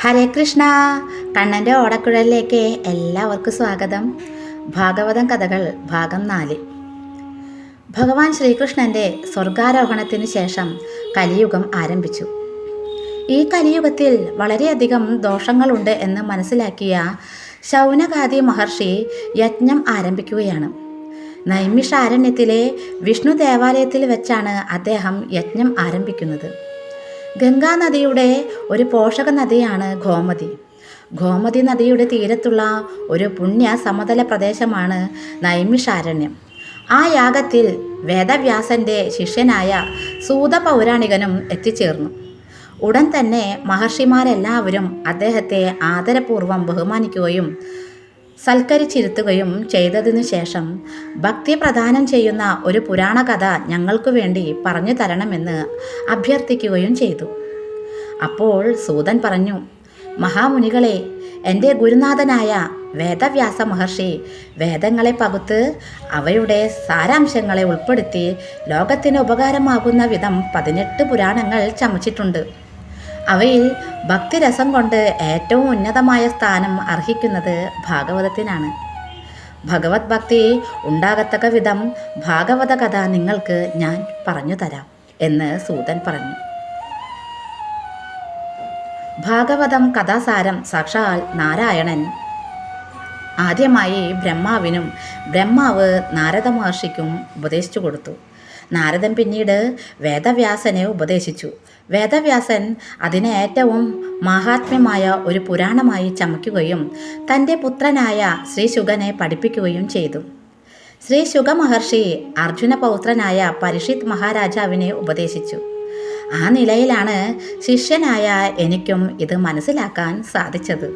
ഹരേ കൃഷ്ണ. കണ്ണന്റെ ഓടക്കുഴലിലേക്ക് എല്ലാവർക്കും സ്വാഗതം. ഭാഗവതം കഥകൾ ഭാഗം നാല്. ഭഗവാൻ ശ്രീകൃഷ്ണന്റെ സ്വർഗാരോഹണത്തിന് ശേഷം കലിയുഗം ആരംഭിച്ചു. ഈ കലിയുഗത്തിൽ വളരെയധികം ദോഷങ്ങളുണ്ട് എന്ന് മനസ്സിലാക്കിയ ശൗനകാദി മഹർഷി യജ്ഞം ആരംഭിക്കുകയാണ്. നൈമിഷാരണ്യത്തിലെ വിഷ്ണു ദേവാലയത്തിൽ വെച്ചാണ് അദ്ദേഹം യജ്ഞം ആരംഭിക്കുന്നത്. ഗംഗാ നദിയുടെ ഒരു പോഷക നദിയാണ് ഗോമതി. ഗോമതി നദിയുടെ തീരത്തുള്ള ഒരു പുണ്യ സമതല പ്രദേശമാണ് നൈമിഷാരണ്യം. ആ യാഗത്തിൽ വേദവ്യാസന്റെ ശിഷ്യനായ സൂത പൗരാണികനും എത്തിച്ചേർന്നു. ഉടൻ തന്നെ മഹർഷിമാരെല്ലാവരും അദ്ദേഹത്തെ ആദരപൂർവം ബഹുമാനിക്കുകയും സൽക്കരിച്ചിരുത്തുകയും ചെയ്തതിനു ശേഷം ഭക്തി പ്രദാനം ചെയ്യുന്ന ഒരു പുരാണ കഥ ഞങ്ങൾക്കു വേണ്ടി പറഞ്ഞു തരണമെന്ന് അഭ്യർത്ഥിക്കുകയും ചെയ്തു. അപ്പോൾ സൂതൻ പറഞ്ഞു മഹാമുനികളെ എന്റെ ഗുരുനാഥനായ വേദവ്യാസ മഹർഷി വേദങ്ങളെ പകുത്ത് അവയുടെ സാരാംശങ്ങളെ ഉൾപ്പെടുത്തി ലോകത്തിന് ഉപകാരമാകുന്ന വിധം പതിനെട്ട് പുരാണങ്ങൾ ചമച്ചിട്ടുണ്ട്. അവയിൽ ഭക്തിരസം കൊണ്ട് ഏറ്റവും ഉന്നതമായ സ്ഥാനം അർഹിക്കുന്നത് ഭാഗവതത്തിനാണ്. ഭഗവത് ഭക്തി ഉണ്ടാകത്തക്ക വിധം ഭാഗവത കഥ നിങ്ങൾക്ക് ഞാൻ പറഞ്ഞു തരാം എന്ന് സൂതൻ പറഞ്ഞു. ഭാഗവതം കഥാസാരം സാക്ഷാൽ നാരായണൻ. ആദ്യമായി ബ്രഹ്മാവിനും ബ്രഹ്മാവ് നാരദ മഹർഷിക്കും ഉപദേശിച്ചു കൊടുത്തു. നാരദൻ പിന്നീട് വേദവ്യാസനെ ഉപദേശിച്ചു. വേദവ്യാസൻ അതിനെ ഏറ്റവും മഹാത്മ്യമായ ഒരു പുരാണമായി ചമയ്ക്കുകയും തന്റെ പുത്രനായ ശ്രീ ശുഗനെ പഠിപ്പിക്കുകയും ചെയ്തു. ശ്രീ ശുഗ മഹർഷി അർജുന പൗത്രനായ പരിഷിത് മഹാരാജാവിനെ ഉപദേശിച്ചു. ആ നിലയിലാണ് ശിഷ്യനായ എനിക്കും ഇത് മനസ്സിലാക്കാൻ സാധിച്ചത്.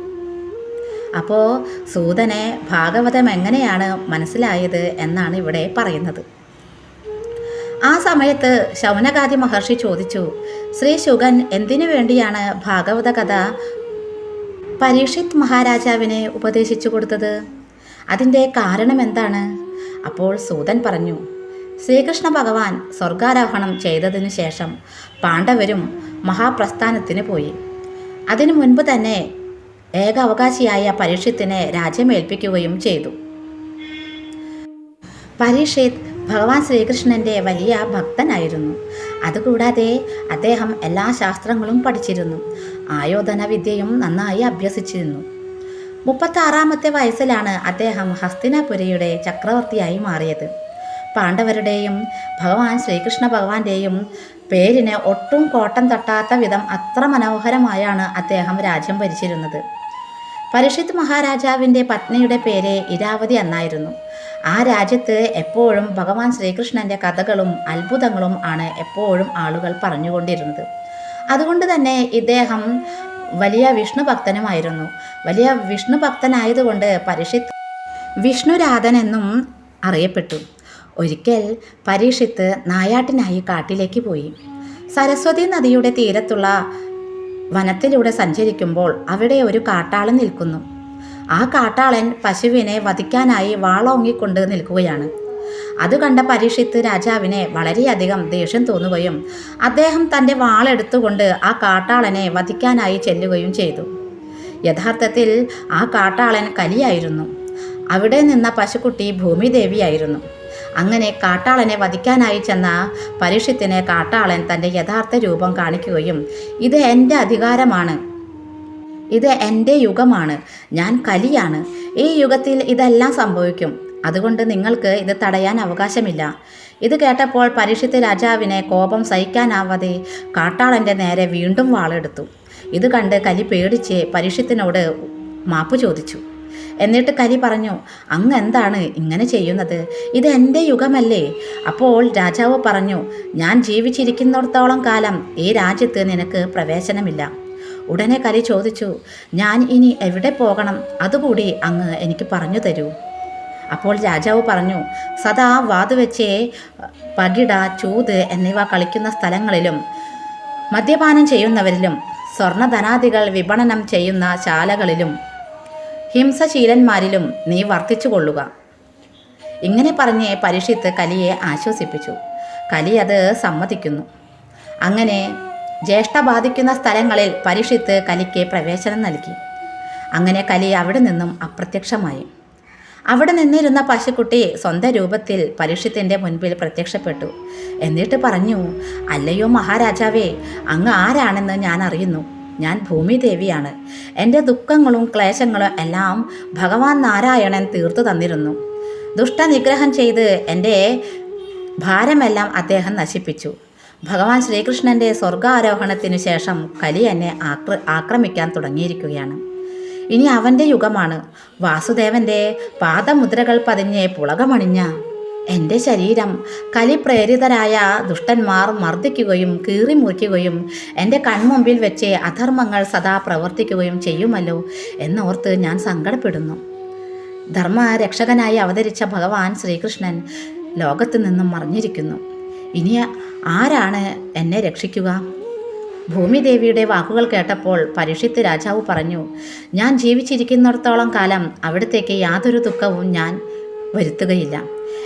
അപ്പോൾ സൂതനെ ഭാഗവതം എങ്ങനെയാണ് മനസ്സിലായത് എന്നാണ് ഇവിടെ പറയുന്നത്. ആ സമയത്ത് ശൗനകാദി മഹർഷി ചോദിച്ചു ശ്രീ ശുഗൻ എന്തിനു വേണ്ടിയാണ് ഭാഗവത കഥ പരീക്ഷിത് മഹാരാജാവിനെ ഉപദേശിച്ചു കൊടുത്തത്? അതിന്റെ കാരണം എന്താണ്? അപ്പോൾ സൂതൻ പറഞ്ഞു ശ്രീകൃഷ്ണ ഭഗവാൻ സ്വർഗാരോഹണം ചെയ്തതിനു ശേഷം പാണ്ഡവരും മഹാപ്രസ്ഥാനത്തിന് പോയി. അതിനു മുൻപ് തന്നെ ഏക അവകാശിയായ പരീക്ഷത്തിനെ രാജ്യമേൽപ്പിക്കുകയും ചെയ്തു. പരീക്ഷിത് ഭഗവാൻ ശ്രീകൃഷ്ണന്റെ വലിയ ഭക്തനായിരുന്നു. അതുകൂടാതെ അദ്ദേഹം എല്ലാ ശാസ്ത്രങ്ങളും പഠിച്ചിരുന്നു. ആയോധന വിദ്യയും നന്നായി അഭ്യസിച്ചിരുന്നു. മുപ്പത്താറാമത്തെ വയസ്സിലാണ് അദ്ദേഹം ഹസ്തിനാപുരിയുടെ ചക്രവർത്തിയായി മാറിയത്. പാണ്ഡവരുടെയും ഭഗവാൻ ശ്രീകൃഷ്ണ ഭഗവാന്റെയും പേരിന് ഒട്ടും കോട്ടം തട്ടാത്ത വിധം അത്ര മനോഹരമായാണ് അദ്ദേഹം രാജ്യം ഭരിച്ചിരുന്നത്. പരിഷിത് മഹാരാജാവിന്റെ പത്നിയുടെ പേര് ഇരാവതി എന്നായിരുന്നു. ആ രാജ്യത്ത് എപ്പോഴും ഭഗവാൻ ശ്രീകൃഷ്ണന്റെ കഥകളും അത്ഭുതങ്ങളും ആണ് എപ്പോഴും ആളുകൾ പറഞ്ഞുകൊണ്ടിരുന്നത്. അതുകൊണ്ട് തന്നെ ഇദ്ദേഹം വലിയ വിഷ്ണു ഭക്തനുമായിരുന്നു. വലിയ വിഷ്ണു ഭക്തനായതുകൊണ്ട് പരിഷിത്ത് വിഷ്ണുരാധൻ എന്നും അറിയപ്പെട്ടു. ഒരിക്കൽ പരീക്ഷിത്ത് നായാട്ടിനായി കാട്ടിലേക്ക് പോയി. സരസ്വതി നദിയുടെ തീരത്തുള്ള വനത്തിലൂടെ സഞ്ചരിക്കുമ്പോൾ അവിടെ ഒരു കാട്ടാളൻ നിൽക്കുന്നു. ആ കാട്ടാളൻ പശുവിനെ വധിക്കാനായി വാളോങ്ങിക്കൊണ്ട് നിൽക്കുകയാണ്. അത് കണ്ട പരീക്ഷിത്ത് രാജാവിനെ വളരെയധികം ദേഷ്യം തോന്നുകയും അദ്ദേഹം തന്റെ വാളെടുത്തുകൊണ്ട് ആ കാട്ടാളനെ വധിക്കാനായി ചെല്ലുകയും ചെയ്തു. യഥാർത്ഥത്തിൽ ആ കാട്ടാളൻ കലിയായിരുന്നു. അവിടെ നിന്ന പശുക്കുട്ടി ഭൂമിദേവിയായിരുന്നു. അങ്ങനെ കാട്ടാളനെ വധിക്കാനായി ചെന്ന പരീക്ഷത്തിന് കാട്ടാളൻ തന്റെ യഥാർത്ഥ രൂപം കാണിക്കുകയും ഇത് എന്റെ അധികാരമാണ്. ഇത് എന്റെ യുഗമാണ്. ഞാൻ കലിയാണ്. ഈ യുഗത്തിൽ ഇതെല്ലാം സംഭവിക്കും. അതുകൊണ്ട് നിങ്ങൾക്ക് ഇത് തടയാൻ അവകാശമില്ല. ഇത് കേട്ടപ്പോൾ പരീക്ഷിത്ത് രാജാവിനെ കോപം സഹിക്കാനാവാതെ കാട്ടാളന്റെ നേരെ വീണ്ടും വാളെടുത്തു. ഇത് കണ്ട് കലി പേടിച്ച് പരീക്ഷത്തിനോട് മാപ്പ് ചോദിച്ചു. എന്നിട്ട് കലി പറഞ്ഞു അങ്ങ് എന്താണ് ഇങ്ങനെ ചെയ്യുന്നത്? ഇത് എന്റെ യുഗമല്ലേ? അപ്പോൾ രാജാവ് പറഞ്ഞു ഞാൻ ജീവിച്ചിരിക്കുന്നിടത്തോളം കാലം ഈ രാജ്യത്ത് നിനക്ക് പ്രവേശനമില്ല. ഉടനെ കലി ചോദിച്ചു ഞാൻ ഇനി എവിടെ പോകണം? അതുകൂടി അങ്ങ് എനിക്ക് പറഞ്ഞു തരൂ. അപ്പോൾ രാജാവ് പറഞ്ഞു സദാ വാതുവെച്ച് പകിട ചൂത് എന്നിവ കളിക്കുന്ന സ്ഥലങ്ങളിലും മദ്യപാനം ചെയ്യുന്നവരിലും സ്വർണധനാദികൾ വിപണനം ചെയ്യുന്ന ശാലകളിലും ഹിംസശീലന്മാരിലും നീ വർത്തിച്ചു കൊള്ളുക ഇങ്ങനെ പറഞ്ഞ് പരീക്ഷിത്ത് കലിയെ ആശ്വസിപ്പിച്ചു. കലി അത് സമ്മതിക്കുന്നു. അങ്ങനെ ജ്യേഷ്ഠ ബാധിക്കുന്ന സ്ഥലങ്ങളിൽ പരീക്ഷിത്ത് കലിക്ക് പ്രവേശനം നൽകി. അങ്ങനെ കലി അവിടെ നിന്നും അപ്രത്യക്ഷമായി. അവിടെ നിന്നിരുന്ന പശുക്കുട്ടി സ്വന്തം രൂപത്തിൽ പരീക്ഷത്തിന്റെ മുൻപിൽ പ്രത്യക്ഷപ്പെട്ടു. എന്നിട്ട് പറഞ്ഞു അല്ലയോ മഹാരാജാവേ അങ്ങ് ആരാണെന്ന് ഞാൻ അറിയുന്നു. ഞാൻ ഭൂമിദേവിയാണ്. എന്റെ ദുഃഖങ്ങളും ക്ലേശങ്ങളും എല്ലാം ഭഗവാൻ നാരായണൻ തീർത്തു തന്നിരുന്നു. ദുഷ്ടനിഗ്രഹം ചെയ്ത് എന്റെ ഭാരമെല്ലാം അദ്ദേഹം നശിപ്പിച്ചു. ഭഗവാൻ ശ്രീകൃഷ്ണന്റെ സ്വർഗാരോഹണത്തിനു ശേഷം കലി എന്നെ ആക്ര ആക്രമിക്കാൻ തുടങ്ങിയിരിക്കുകയാണ്. ഇനി അവന്റെ യുഗമാണ്. വാസുദേവന്റെ പാദമുദ്രകൾ പതിഞ്ഞ് പുളകമണിഞ്ഞ എന്റെ ശരീരം കലി പ്രേരിതരായ ദുഷ്ടന്മാർ മർദ്ദിക്കുകയും കീറിമുറിക്കുകയും എന്റെ കൺമുമ്പിൽ വെച്ച് അധർമ്മങ്ങൾ സദാ പ്രവർത്തിക്കുകയും ചെയ്യുമല്ലോ എന്നോർത്ത് ഞാൻ സങ്കടപ്പെടുന്നു. ധർമ്മരക്ഷകനായി അവതരിച്ച ഭഗവാൻ ശ്രീകൃഷ്ണൻ ലോകത്തു നിന്നും മറിഞ്ഞിരിക്കുന്നു. ഇനി ആരാണ് എന്നെ രക്ഷിക്കുക? ഭൂമിദേവിയുടെ വാക്കുകൾ കേട്ടപ്പോൾ പരീക്ഷിത്ത് രാജാവ് പറഞ്ഞു ഞാൻ ജീവിച്ചിരിക്കുന്നിടത്തോളം കാലം അവിടത്തേക്ക് യാതൊരു ദുഃഖവും ഞാൻ വരുത്തുകയില്ല.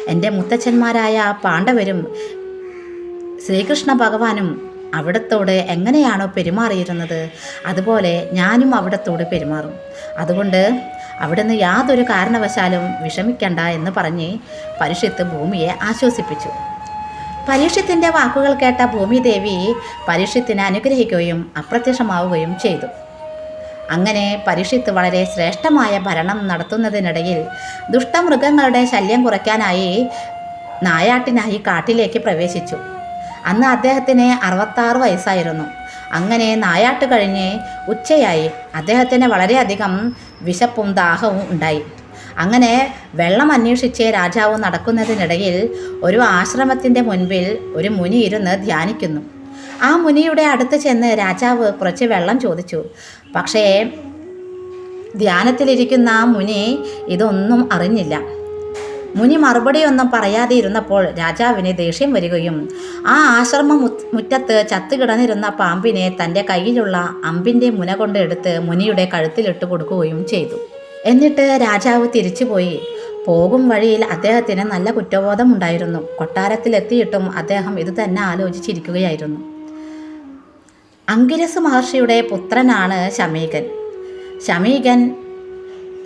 എന്റെ മുത്തച്ഛന്മാരായ പാണ്ഡവരും ശ്രീകൃഷ്ണ ഭഗവാനും അവിടത്തോട് എങ്ങനെയാണോ പെരുമാറിയിരുന്നത് അതുപോലെ ഞാനും അവിടത്തോട് പെരുമാറും. അതുകൊണ്ട് അവിടുന്ന് യാതൊരു കാരണവശാലും വിഷമിക്കണ്ട എന്ന് പറഞ്ഞ് പരിഷത്ത് ഭൂമിയെ ആശ്വസിപ്പിച്ചു. പരീക്ഷത്തിന്റെ വാക്കുകൾ കേട്ട ഭൂമിദേവി പരീക്ഷത്തിനെ അനുഗ്രഹിക്കുകയും അപ്രത്യക്ഷമാവുകയും ചെയ്തു. അങ്ങനെ പരീക്ഷിത്ത് വളരെ ശ്രേഷ്ഠമായ ഭരണം നടത്തുന്നതിനിടയിൽ ദുഷ്ടമൃഗങ്ങളുടെ ശല്യം കുറയ്ക്കാനായി നായാട്ടിനായി കാട്ടിലേക്ക് പ്രവേശിച്ചു. അന്ന് അദ്ദേഹത്തിന് അറുപത്താറ് വയസ്സായിരുന്നു. അങ്ങനെ നായാട്ട് കഴിഞ്ഞ് ഉച്ചയായി. അദ്ദേഹത്തിന് വളരെയധികം വിശപ്പും ദാഹവും ഉണ്ടായി. അങ്ങനെ വെള്ളം അന്വേഷിച്ച് രാജാവ് നടക്കുന്നതിനിടയിൽ ഒരു ആശ്രമത്തിന്റെ മുൻപിൽ ഒരു മുനി ഇരുന്ന് ധ്യാനിക്കുന്നു. ആ മുനിയുടെ അടുത്ത് ചെന്ന് രാജാവ് കുറച്ച് വെള്ളം ചോദിച്ചു. പക്ഷേ ധ്യാനത്തിലിരിക്കുന്ന ആ മുനി ഇതൊന്നും അറിഞ്ഞില്ല. മുനി മറുപടിയൊന്നും പറയാതെ ഇരുന്നപ്പോൾ രാജാവിന് ദേഷ്യം വരികയും ആ ആശ്രമ മുറ്റ് മുറ്റത്ത് ചത്തുകിടന്നിരുന്ന പാമ്പിനെ തന്റെ കയ്യിലുള്ള അമ്പിന്റെ മുന കൊണ്ട് എടുത്ത് മുനിയുടെ കഴുത്തിലിട്ട് കൊടുക്കുകയും ചെയ്തു. എന്നിട്ട് രാജാവ് തിരിച്ചുപോയി. പോകും വഴിയിൽ അദ്ദേഹത്തിന് നല്ല കുറ്റബോധമുണ്ടായിരുന്നു. കൊട്ടാരത്തിലെത്തിയിട്ടും അദ്ദേഹം ഇത് തന്നെ ആലോചിച്ചിരിക്കുകയായിരുന്നു. അങ്കിരസ് മഹർഷിയുടെ പുത്രനാണ് ശമീകൻ. ശമീകൻ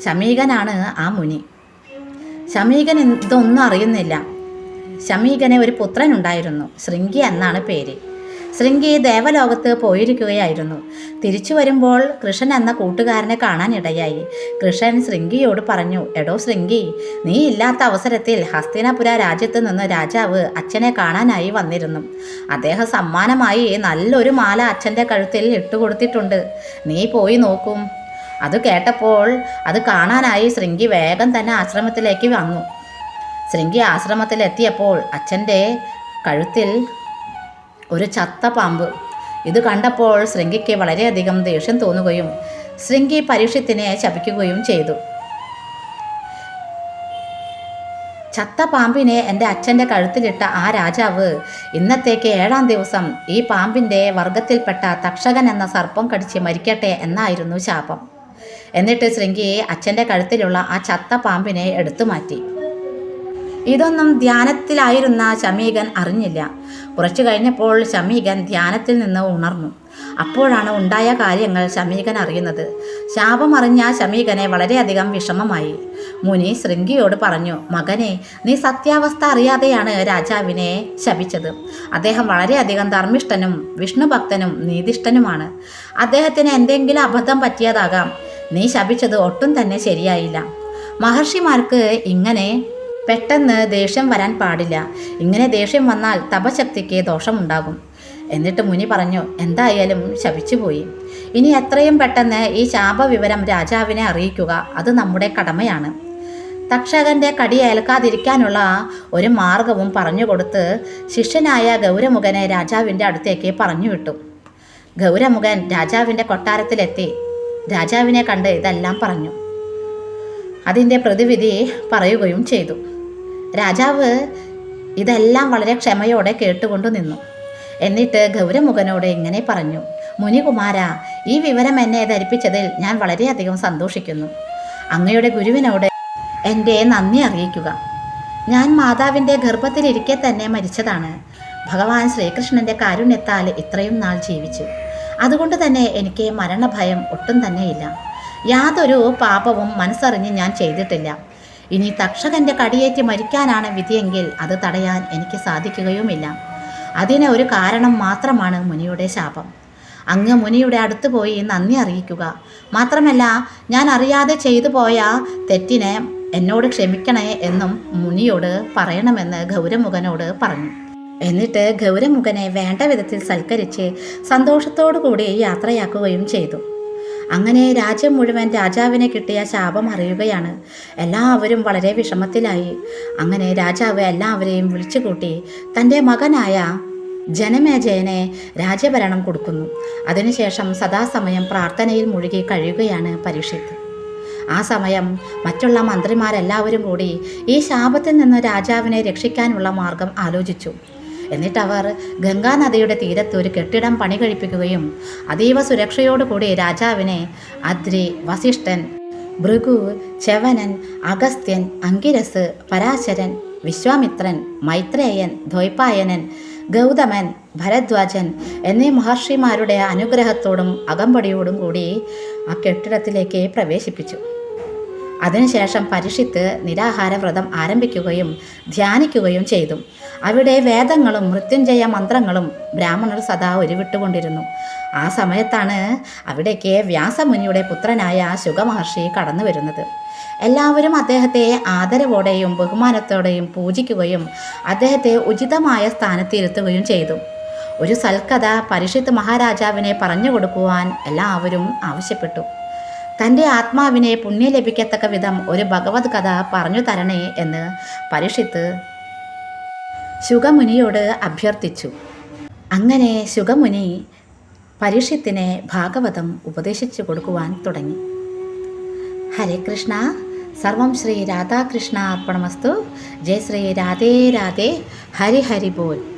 ശമീകനാണ് ആ മുനി. ശമീകൻ ഇതൊന്നും അറിയുന്നില്ല. ശമീകന് ഒരു പുത്രനുണ്ടായിരുന്നു. ശൃംഗി എന്നാണ് പേര്. ശൃംഗി ദേവലോകത്ത് പോയിരിക്കുകയായിരുന്നു. തിരിച്ചു വരുമ്പോൾ കൃഷ്ണൻ എന്ന കൂട്ടുകാരനെ കാണാനിടയായി. കൃഷ്ണൻ ശൃംഗിയോട് പറഞ്ഞു എടോ ശൃംഗി നീ ഇല്ലാത്ത അവസരത്തിൽ ഹസ്തിനപുര രാജ്യത്ത് നിന്ന് രാജാവ് അച്ഛനെ കാണാനായി വന്നിരുന്നു. അദ്ദേഹം സമ്മാനമായി നല്ലൊരു മാല അച്ഛന്റെ കഴുത്തിൽ ഇട്ടുകൊടുത്തിട്ടുണ്ട്. നീ പോയി നോക്കും. അത് കേട്ടപ്പോൾ അത് കാണാനായി ശൃംഗി വേഗം തന്നെ ആശ്രമത്തിലേക്ക് വന്നു. ശൃംഗി ആശ്രമത്തിലെത്തിയപ്പോൾ അച്ഛന്റെ കഴുത്തിൽ ഒരു ചത്ത പാമ്പ്. ഇത് കണ്ടപ്പോൾ ശൃംഗിക്ക് വളരെയധികം ദേഷ്യം തോന്നുകയും ശൃംഗി പരീക്ഷത്തിനെ ശപിക്കുകയും ചെയ്തു. ചത്ത പാമ്പിനെ എന്റെ അച്ഛന്റെ കഴുത്തിലിട്ട ആ രാജാവ് ഇന്നത്തേക്ക് ഏഴാം ദിവസം ഈ പാമ്പിന്റെ വർഗത്തിൽപ്പെട്ട തക്ഷകൻ എന്ന സർപ്പം കടിച്ച് മരിക്കട്ടെ എന്നായിരുന്നു ശാപം. എന്നിട്ട് ശൃംഗി അച്ഛന്റെ കഴുത്തിലുള്ള ആ ചത്ത പാമ്പിനെ എടുത്തു മാറ്റി. ഇതൊന്നും ധ്യാനത്തിലായിരുന്ന ശമീകൻ അറിഞ്ഞില്ല. കുറച്ചു കഴിഞ്ഞപ്പോൾ ശമീകൻ ധ്യാനത്തിൽ നിന്ന് ഉണർന്നു. അപ്പോഴാണ് ഉണ്ടായ കാര്യങ്ങൾ ശമീകൻ അറിയുന്നത്. ശാപം ശാപമറിഞ്ഞ ശമീകനെ വളരെയധികം വിഷമമായി. മുനി ശൃംഗിയോട് പറഞ്ഞു മകനെ നീ സത്യാവസ്ഥ അറിയാതെയാണ് രാജാവിനെ ശപിച്ചത്. അദ്ദേഹം വളരെയധികം ധർമ്മിഷ്ഠനും വിഷ്ണുഭക്തനും നീതിഷ്ഠനുമാണ്. അദ്ദേഹത്തിന് എന്തെങ്കിലും അബദ്ധം പറ്റിയതാകാം. നീ ശപിച്ചത് ഒട്ടും തന്നെ ശരിയായില്ല. മഹർഷിമാർക്ക് ഇങ്ങനെ പെട്ടെന്ന് ദേഷ്യം വരാൻ പാടില്ല. ഇങ്ങനെ ദേഷ്യം വന്നാൽ തപശക്തിക്ക് ദോഷമുണ്ടാകും. എന്നിട്ട് മുനി പറഞ്ഞു എന്തായാലും ശപിച്ചുപോയി ഇനി എത്രയും പെട്ടെന്ന് ഈ ശാപവിവരം രാജാവിനെ അറിയിക്കുക. അത് നമ്മുടെ കടമയാണ്. തക്ഷകന്റെ കടി ഏൽക്കാതിരിക്കാനുള്ള ഒരു മാർഗവും പറഞ്ഞുകൊടുത്ത് ശിഷ്യനായ ഗൗരമുഖനെ രാജാവിന്റെ അടുത്തേക്ക് പറഞ്ഞു വിട്ടു. ഗൗരമുഖൻ രാജാവിന്റെ കൊട്ടാരത്തിലെത്തി. രാജാവിനെ കണ്ട് ഇതെല്ലാം പറഞ്ഞു. അതിന്റെ പ്രതിവിധി പറയുകയും ചെയ്തു. രാജാവ് ഇതെല്ലാം വളരെ ക്ഷമയോടെ കേട്ടുകൊണ്ടു നിന്നു. എന്നിട്ട് ഗൗരമുഖനോട് ഇങ്ങനെ പറഞ്ഞു മുനികുമാര ഈ വിവരം എന്നെ ധരിപ്പിച്ചതിൽ ഞാൻ വളരെയധികം സന്തോഷിക്കുന്നു. അങ്ങയുടെ ഗുരുവിനോട് എന്റെ നന്ദി അറിയിക്കുക. ഞാൻ മാതാവിന്റെ ഗർഭത്തിലിരിക്കെ തന്നെ മരിച്ചതാണ്. ഭഗവാൻ ശ്രീകൃഷ്ണന്റെ കാരുണ്യത്താൽ ഇത്രയും നാൾ ജീവിച്ചു. അതുകൊണ്ട് തന്നെ എനിക്ക് മരണഭയം ഒട്ടും തന്നെയില്ല യാതൊരു പാപവും മനസ്സറിഞ്ഞ് ഞാൻ ചെയ്തിട്ടില്ല. ഇനി തക്ഷകന്റെ കടിയേറ്റ് മരിക്കാനാണ് വിധിയെങ്കിൽ അത് തടയാൻ എനിക്ക് സാധിക്കുകയുമില്ല. അതിന് ഒരു കാരണം മാത്രമാണ് മുനിയുടെ ശാപം. അങ്ങ് മുനിയുടെ അടുത്ത് പോയി നന്ദി അറിയിക്കുക. മാത്രമല്ല ഞാൻ അറിയാതെ ചെയ്തു പോയ തെറ്റിനെ എന്നോട് ക്ഷമിക്കണേ എന്നും മുനിയോട് പറയണമെന്ന് ഗൗരമുഖനോട് പറഞ്ഞു. എന്നിട്ട് ഗൗരമുഖനെ വേണ്ട വിധത്തിൽ സൽക്കരിച്ച് സന്തോഷത്തോടു കൂടി യാത്രയാക്കുകയും ചെയ്തു. അങ്ങനെ രാജ്യം മുഴുവൻ രാജാവിനെ കിട്ടിയ ശാപം അറിയുകയാണ്. എല്ലാവരും വളരെ വിഷമത്തിലായി. അങ്ങനെ രാജാവ് എല്ലാവരെയും വിളിച്ചുകൂട്ടി തന്റെ മകനായ ജനമേജയനെ രാജ്യഭരണം കൊടുക്കുന്നു. അതിനുശേഷം സദാസമയം പ്രാർത്ഥനയിൽ മുഴുകി കഴിയുകയാണ് പരീക്ഷത്ത് ആ സമയം മറ്റുള്ള മന്ത്രിമാരെല്ലാവരും കൂടി ഈ ശാപത്തിൽ നിന്ന് രാജാവിനെ രക്ഷിക്കാനുള്ള മാർഗം ആലോചിച്ചു. എന്നിട്ടവർ ഗംഗാനദിയുടെ തീരത്ത് ഒരു കെട്ടിടം പണി കഴിപ്പിക്കുകയും അതീവ സുരക്ഷയോടുകൂടി രാജാവിനെ അദ്രി വസിഷ്ഠൻ ഭൃഗു ചവനൻ അഗസ്ത്യൻ അങ്കിരസ് പരാശരൻ വിശ്വാമിത്രൻ മൈത്രേയൻ ദ്വൈപായനൻ ഗൗതമൻ ഭരദ്വാജൻ എന്നീ മഹർഷിമാരുടെ അനുഗ്രഹത്തോടും അകമ്പടിയോടും കൂടി ആ കെട്ടിടത്തിലേക്ക് പ്രവേശിപ്പിച്ചു. അതിനുശേഷം പരിഷിത്ത് നിരാഹാര വ്രതം ആരംഭിക്കുകയും ധ്യാനിക്കുകയും ചെയ്തു. അവിടെ വേദങ്ങളും മൃത്യുഞ്ജയ മന്ത്രങ്ങളും ബ്രാഹ്മണർ സദാ ഉരുവിട്ടുകൊണ്ടിരുന്നു. ആ സമയത്താണ് അവിടേക്ക് വ്യാസമുനിയുടെ പുത്രനായ ശുഗമഹർഷി കടന്നു വരുന്നത്. എല്ലാവരും അദ്ദേഹത്തെ ആദരവോടെയും ബഹുമാനത്തോടെയും പൂജിക്കുകയും അദ്ദേഹത്തെ ഉചിതമായ സ്ഥാനത്തിരുത്തുകയും ചെയ്തു. ഒരു സൽക്കഥ പരിഷിത്ത് മഹാരാജാവിനെ പറഞ്ഞു കൊടുക്കുവാൻ എല്ലാവരും ആവശ്യപ്പെട്ടു. തന്റെ ആത്മാവിനെ പുണ്യം ലഭിക്കത്തക്ക വിധം ഒരു ഭഗവത് കഥ പറഞ്ഞു തരണേ എന്ന് പരിഷിത്ത് ശുഗമുനിയോട് അഭ്യർത്ഥിച്ചു. അങ്ങനെ ശുഗമുനി പരിഷിത്തിനെ ഭാഗവതം ഉപദേശിച്ചു കൊടുക്കുവാൻ തുടങ്ങി. ഹരേ കൃഷ്ണ. സർവം ശ്രീ രാധാകൃഷ്ണ അർപ്പണമസ്തു. ജയ ശ്രീ രാധേ രാധേ. ഹരി ഹരി ബോൽ.